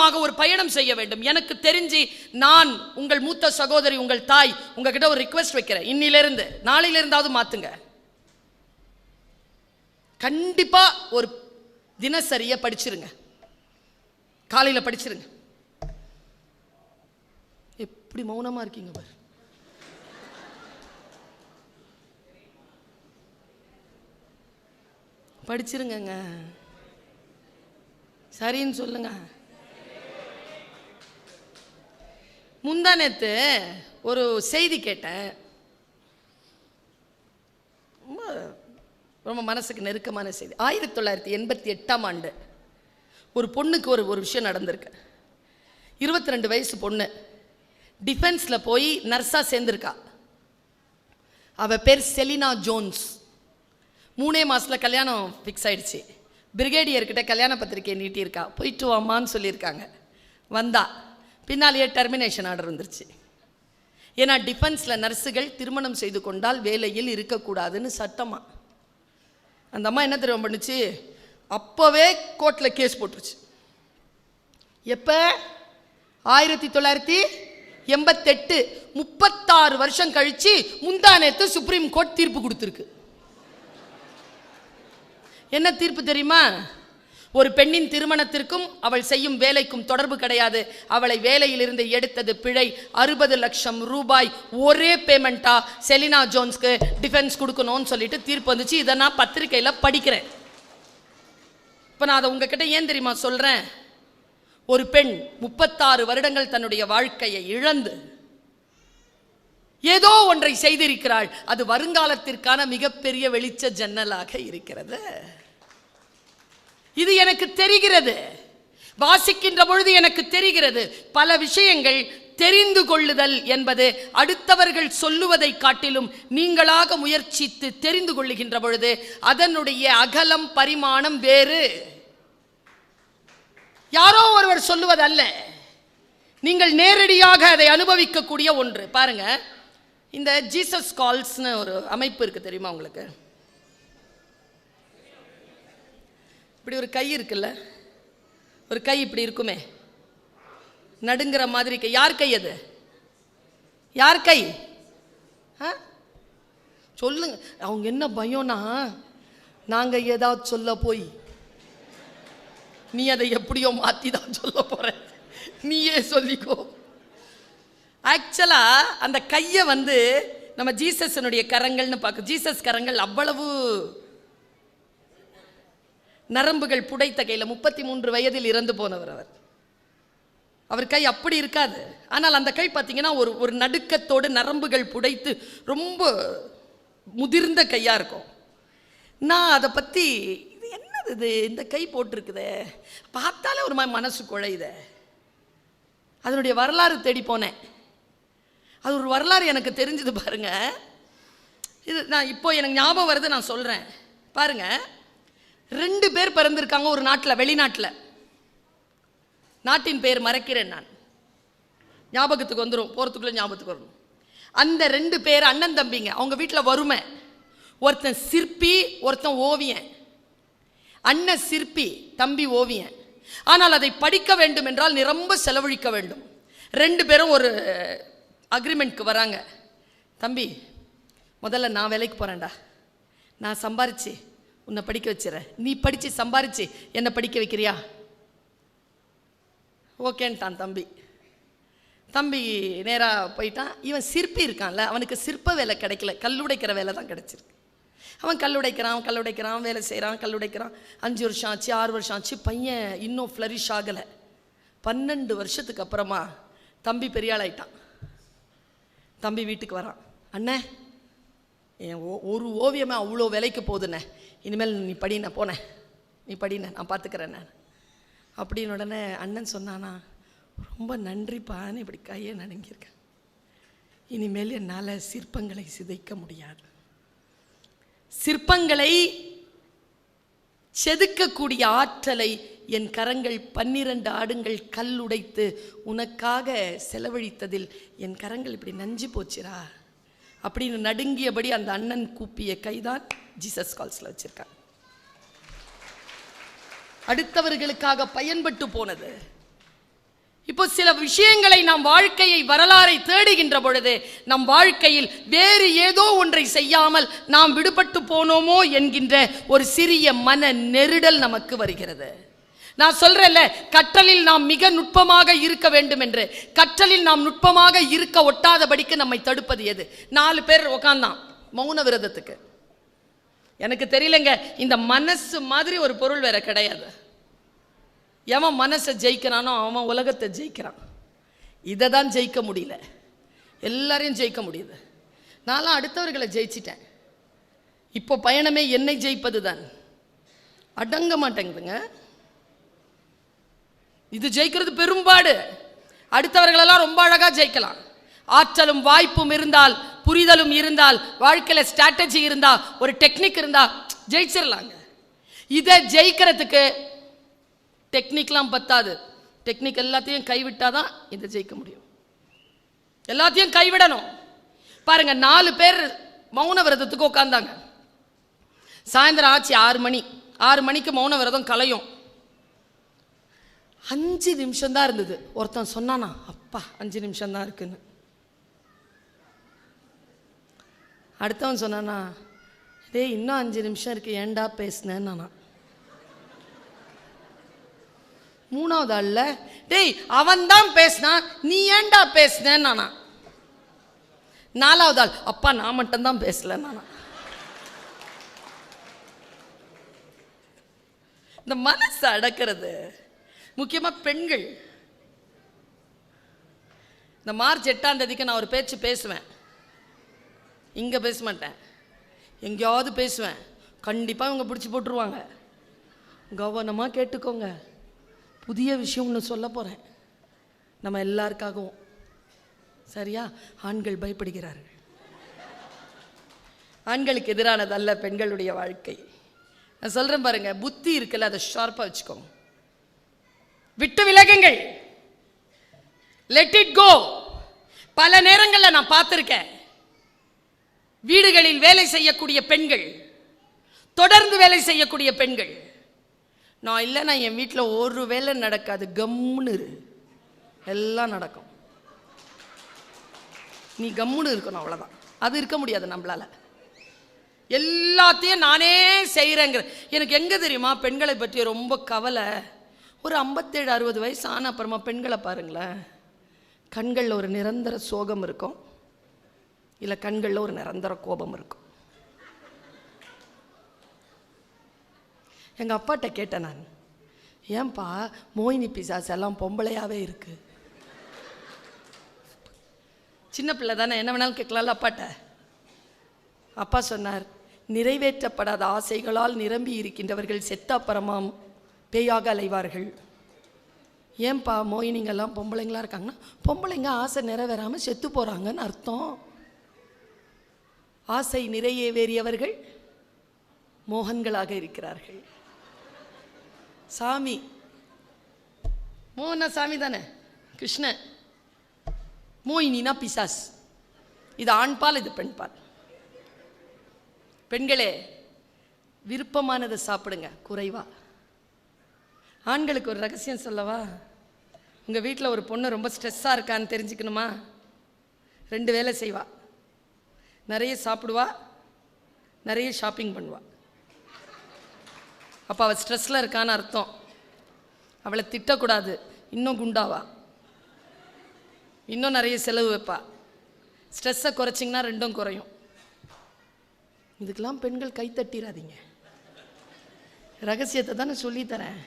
மூலமாக ஒரு பயணம் செய்ய வேண்டும். எனக்கு தெரிஞ்சு நான் உங்கள் மூத்த சகோதரி உங்கள் தாய் உங்ககிட்ட ஒரு ரிக்வெஸ்ட் வைக்கிறேன். இன்னிலிருந்து நாளையிலிருந்தாவது மாத்துங்க. கண்டிப்பா ஒரு தினசரியை படிச்சிருங்க. காலையில படிச்சிருங்க. எப்படி மௌனமா இருக்கீங்க பாரு? படிச்சிருங்கங்க. சரின்னு சொல்லுங்க. முந்தா நேற்று ஒரு செய்தி கேட்டேன். ரொம்ப ரொம்ப மனசுக்கு நெருக்கமான செய்தி. ஆயிரத்தி தொள்ளாயிரத்தி எண்பத்தி எட்டாம் ஆண்டு ஒரு பொண்ணுக்கு ஒரு ஒரு விஷயம் நடந்திருக்கு. இருபத்தி ரெண்டு வயசு பொண்ணு. டிஃபென்ஸில் போய் நர்ஸாக சேர்ந்துருக்கா. அவள் பேர் செலினா ஜோன்ஸ். மூணே மாதத்தில் கல்யாணம் ஃபிக்ஸ் ஆகிடுச்சு பிரிகேடியர்கிட்ட கல்யாண பத்திரிக்கையை நீட்டியிருக்கா. போயிட்டு வாமான்னு சொல்லியிருக்காங்க. வந்தா. பின்னாலேயே டெர்மினேஷன் ஆர்டர் வந்துருச்சு. ஏன்னா டிஃபென்ஸில் நர்ஸுகள் திருமணம் செய்து கொண்டால் வேலையில் இருக்கக்கூடாதுன்னு சட்டமாக அந்த அம்மா என்ன தெரியும் பண்ணுச்சு? அப்போவே கோர்ட்டில் கேஸ் போட்டுருச்சு. எப்போ? ஆயிரத்தி தொள்ளாயிரத்தி எண்பத்தெட்டு முப்பத்தாறு வருஷம் கழித்து முந்தானத்து சுப்ரீம் கோர்ட் தீர்ப்பு கொடுத்துருக்கு. என்ன தீர்ப்பு தெரியுமா? ஒரு பெண்ணின் திருமணத்திற்கும் அவள் செய்யும் வேலைக்கும் தொடர்பு கிடையாது. அவளை வேலையிலிருந்து எடுத்தது பிழை. அறுபது லட்சம் ரூபாய் ஒரே பேமெண்ட்டா செலினா ஜோன்ஸ்க்கு டிஃபென்ஸ் கொடுக்கணும்னு சொல்லிட்டு தீர்ப்பு வந்துச்சு. இதை நான் பத்திரிக்கையில் படிக்கிறேன். இப்போ நான் அதை உங்ககிட்ட ஏன் தெரியுமா சொல்கிறேன் ஒரு பெண் முப்பத்தாறு வருடங்கள் தன்னுடைய வாழ்க்கையை இழந்து ஏதோ ஒன்றை செய்திருக்கிறாள். அது வருங்காலத்திற்கான மிகப்பெரிய வெளிச்ச ஜன்னலாக இருக்கிறது. இது எனக்கு தெரிகிறது. வாசிக்கின்ற பொழுது எனக்கு தெரிகிறது. பல விஷயங்கள் தெரிந்து கொள்ளுதல் என்பது அடுத்தவர்கள் சொல்லுவதை காட்டிலும் நீங்களாக முயற்சித்து தெரிந்து கொள்ளுகின்ற பொழுது அதனுடைய அகலம் பரிமாணம் வேறு. யாரோ ஒருவர் சொல்லுவதல்ல. நீங்கள் நேரடியாக அதை அனுபவிக்கக்கூடிய ஒன்று. பாருங்க. இந்த ஜீசஸ் கால்ஸ்னு ஒரு அமைப்பு இருக்கு தெரியுமா உங்களுக்கு? இப்படி ஒரு கை இருக்குல்ல? ஒரு கை இப்படி இருக்குமே. நடுங்கிற மாதிரி கை. யார் கை அது? யார் கை? ஆ? சொல்லுங்க. அவங்க என்ன பயம்னா நாங்கள் ஏதாவது சொல்ல போய் நீ அதை எப்படியோ மாற்றி தான் சொல்ல போற. நீயே சொல்லிக்கோ. ஆக்சுவலாக அந்த கையை வந்து நம்ம ஜீசஸனுடைய கரங்கள்னு பார்க்க ஜீசஸ் கரங்கள் அவ்வளவு நரம்புகள் புடைத்த கையில் முப்பத்தி மூன்று வயதில் இறந்து போனவர் அவர். அவர் கை அப்படி இருக்காது. ஆனால் அந்த கை பார்த்தீங்கன்னா ஒரு ஒரு நடுக்கத்தோடு நரம்புகள் புடைத்து ரொம்ப முதிர்ந்த கையாக இருக்கும். நான் அதை பற்றி இது என்னது இது? இந்த கை போட்டிருக்குதே. பார்த்தாலே ஒரு மாதிரி மனசு குழையுத. அதனுடைய வரலாறு தேடி போனேன். அது ஒரு வரலாறு எனக்கு தெரிஞ்சது பாருங்கள் இது நான் இப்போ எனக்கு ஞாபகம் வருது நான் சொல்கிறேன் பாருங்கள் ரெண்டு பேர் பிறந்திருக்காங்க ஒரு நாட்டில் வெளிநாட்டில். நாட்டின் பேர் மறக்கிறேன் நான். ஞாபகத்துக்கு வந்துடும் போகிறதுக்குள்ளே ஞாபகத்துக்கு வரணும். அந்த ரெண்டு பேர் அண்ணன் தம்பிங்க அவங்க வீட்டில் வறுமை. ஒருத்தன் சிற்பி ஒருத்தன் ஓவியன். அண்ணன் சிற்பி தம்பி ஓவியன். ஆனால் அதை படிக்க வேண்டும் என்றால் நிரம்ப செலவழிக்க வேண்டும். ரெண்டு பேரும் ஒரு அக்ரிமெண்ட்க்கு வராங்க. தம்பி முதல்ல நான் வேலைக்கு போகிறேன்டா நான் சம்பாரிச்சு உன்னை படிக்க வச்சிடறேன். நீ படித்து சம்பாரிச்சு என்னை படிக்க வைக்கிறியா? ஓகேன்ட்டான் தம்பி. தம்பி நேராக போயிட்டான். இவன் சிற்பி இருக்கான்ல அவனுக்கு சிற்ப வேலை கிடைக்கல. கல்லுடைக்கிற வேலை தான் கிடச்சிருக்கு. அவன் கல்லுடைக்கிறான் கல்லுடைக்கிறான் வேலை செய்கிறான் கல்லுடைக்கிறான். அஞ்சு வருஷம் ஆச்சு ஆறு வருஷம் ஆச்சு பையன் இன்னும் ஃப்ளரிஷ் ஆகலை. பன்னெண்டு வருஷத்துக்கு அப்புறமா தம்பி பெரியாள் ஆயிட்டான். தம்பி வீட்டுக்கு வரான். அண்ணே என் ஓ- ஒரு ஓவியமே அவ்வளோ விலைக்கு போகுதுண்ணே இனிமேல் நீ படிண்ணே போனேன். நீ படிண்ணே நான் பார்த்துக்கிறேன் நான். அப்படின்னு உடனே அண்ணன் சொன்னானா ரொம்ப நன்றிப்பான்னு இப்படி கையை நடுங்கியிருக்கேன் இனிமேல் என்னால் சிற்பங்களை சிதைக்க முடியாது. சிற்பங்களை செதுக்கக்கூடிய ஆற்றலை என் கரங்கள் பன்னிரண்டு ஆடுங்கள் கல் உடைத்து உனக்காக செலவழித்ததில் என் கரங்கள் இப்படி நஞ்சு போச்சுரா அப்படின்னு நடுங்கியபடி அந்த அண்ணன் கூப்பிய கைதான் ஜீசஸ் கால்ஸில் வச்சுருக்காங்க அடுத்தவர்களுக்காக பயன்பட்டு போனது. இப்போ சில விஷயங்களை நாம் வாழ்க்கையை வரலாறை தேடுகின்ற பொழுது நம் வாழ்க்கையில் வேறு ஏதோ ஒன்றை செய்யாமல் நாம் விடுபட்டு போனோமோ என்கின்ற ஒரு சிறிய மன நெருடல் நமக்கு வருகிறது. நான் சொல்றேன்ல கற்றலில் நாம் மிக நுட்பமாக இருக்க வேண்டும் என்று கற்றலில் நாம் நுட்பமாக இருக்க ஒட்டாதபடிக்கு நம்மை தடுப்பது எது? நாலு பேர் உட்காந்தான் மௌன விரதத்துக்கு. எனக்கு தெரியலங்க இந்த மனசு மாதிரி ஒரு பொருள் வேற கிடையாது. எவன் மனசை ஜெயிக்கிறானோ அவன் உலகத்தை ஜெயிக்கிறான். இதை தான் ஜெயிக்க முடியல. எல்லாரையும் ஜெயிக்க முடியுது. நான்லாம் அடுத்தவர்களை ஜெயிச்சிட்டேன். இப்போ பயணமே என்னை ஜெயிப்பது தான் அடங்க மாட்டேங்குதுங்க. இது ஜெயிக்கிறது பெரும்பாடு. அடுத்தவர்களெல்லாம் ரொம்ப அழகாக ஜெயிக்கலாம். ஆற்றலும் வாய்ப்பும் இருந்தால் புரிதலும் இருந்தால் வாழ்க்கையில் ஸ்ட்ராட்டஜி இருந்தால் ஒரு டெக்னிக் இருந்தால் ஜெயிச்சிடலாங்க இதை ஜெயிக்கிறதுக்கு டெக்னிக்லாம் பத்தாது. டெக்னிக் எல்லாத்தையும் கைவிட்டாதான் இதை ஜெயிக்க முடியும். எல்லாத்தையும் கைவிடணும். பாருங்க நாலு பேர் மௌன விரதத்துக்கு உட்காந்தாங்க சாயந்தரம் ஆச்சு ஆறு மணி. ஆறு மணிக்கு மௌன விரதம் கலையும். அஞ்சு நிமிஷம் தான் இருந்தது. ஒருத்தன் சொன்னானா அப்பா அஞ்சு நிமிஷம் தான் இருக்குன்னு. அடுத்தவன் சொன்னானா டேய் இன்னும் அஞ்சு நிமிஷம் இருக்கு ஏன்டா பேசினேன்னு நானா மூணாவது ஆள்ல டேய் அவன் தான் பேசினான் நீ ஏன்டா பேசினேன்னு நானா நாலாவது ஆள் அப்பா நான் மட்டும்தான் பேசல நானா இந்த மனசை அடக்கிறது. முக்கியமாக பெண்கள். இந்த மார்ச் எட்டாம் தேதிக்கு நான் ஒரு பேச்சு பேசுவேன். இங்கே பேச மாட்டேன். எங்கேயாவது பேசுவேன். கண்டிப்பாக இவங்க பிடிச்சி போட்டுருவாங்க. கவனமாக கேட்டுக்கோங்க. புதிய விஷயம் ஒன்று சொல்ல போகிறேன் நம்ம எல்லாருக்காகவும். சரியா? ஆண்கள் பயப்படுகிறார்கள். ஆண்களுக்கு எதிரானதல்ல பெண்களுடைய வாழ்க்கை. நான் சொல்கிறேன் பாருங்கள் புத்தி இருக்குல்ல அதை ஷார்ப்பாக வச்சுக்கோங்க. விட்டு விலகுங்கள். லெட் இட் கோ பல நேரங்களில் நான் பார்த்துருக்கேன். வீடுகளில் வேலை செய்யக்கூடிய பெண்கள் தொடர்ந்து வேலை செய்யக்கூடிய பெண்கள் நான் இல்லைன்னா என் வீட்டில் ஒரு வேலை நடக்காது கம்முன்னு இரு. எல்லாம் நடக்கும். நீ கம்முன்னு இருக்கணும் அவ்வளோதான் அது இருக்க முடியாது நம்மளால. எல்லாத்தையும் நானே செய்கிறேங்கிற எனக்கு எங்கே தெரியுமா பெண்களை பற்றி ரொம்ப கவலை. ஒரு ஐம்பத்தேழு அறுபது வயசு ஆன அப்புறமா பெண்களை பாருங்களேன். கண்களில் ஒரு நிரந்தர சோகம் இருக்கும். இல்லை கண்களில் ஒரு நிரந்தர கோபம் இருக்கும். எங்கள் அப்பாட்ட கேட்டேன் நான். ஏன்பா மோயினி பிசாஸ் எல்லாம் பொம்பளையாகவே இருக்கு. சின்ன பிள்ளை தானே என்ன வேணாலும் கேட்கலாம்ல அப்பாட்ட? அப்பா சொன்னார் நிறைவேற்றப்படாத ஆசைகளால் நிரம்பி இருக்கின்றவர்கள் செத்தாப்பறமாம் பேயாக அலைவார்கள். ஏன்பா மோயினிங்கெல்லாம் பொம்பளைங்களா இருக்காங்கன்னா பொம்பளைங்க ஆசை நிறைவேறாமல் செத்து போகிறாங்கன்னு அர்த்தம். ஆசை நிறைவேறியவர்கள் மோகன்களாக இருக்கிறார்கள். சாமி. மோகனா சாமி தானே? கிருஷ்ணன் மோயினினா பிசாஸ். இது ஆண்பால் இது பெண்பால் பெண்களே விருப்பமானதை சாப்பிடுங்க குறைவாக ஆண்களுக்கு ஒரு ரகசியம் சொல்லவா? உங்கள் வீட்டில் ஒரு பொண்ணு ரொம்ப ஸ்ட்ரெஸ்ஸாக இருக்கான்னு தெரிஞ்சுக்கணுமா? ரெண்டு வேலை செய்வா. நிறைய சாப்பிடுவா. நிறைய ஷாப்பிங் பண்ணுவா. அப்போ அவள் ஸ்ட்ரெஸ்ஸில் இருக்கான்னு அர்த்தம். அவளை திட்டக்கூடாது. இன்னும் குண்டாவா? இன்னும் நிறைய செலவு வைப்பா. ஸ்ட்ரெஸ்ஸை குறைச்சிங்கன்னா ரெண்டும் குறையும். இதுக்கெல்லாம் பெண்கள் கை தட்டிடாதீங்க ரகசியத்தை தானே சொல்லித்தரேன்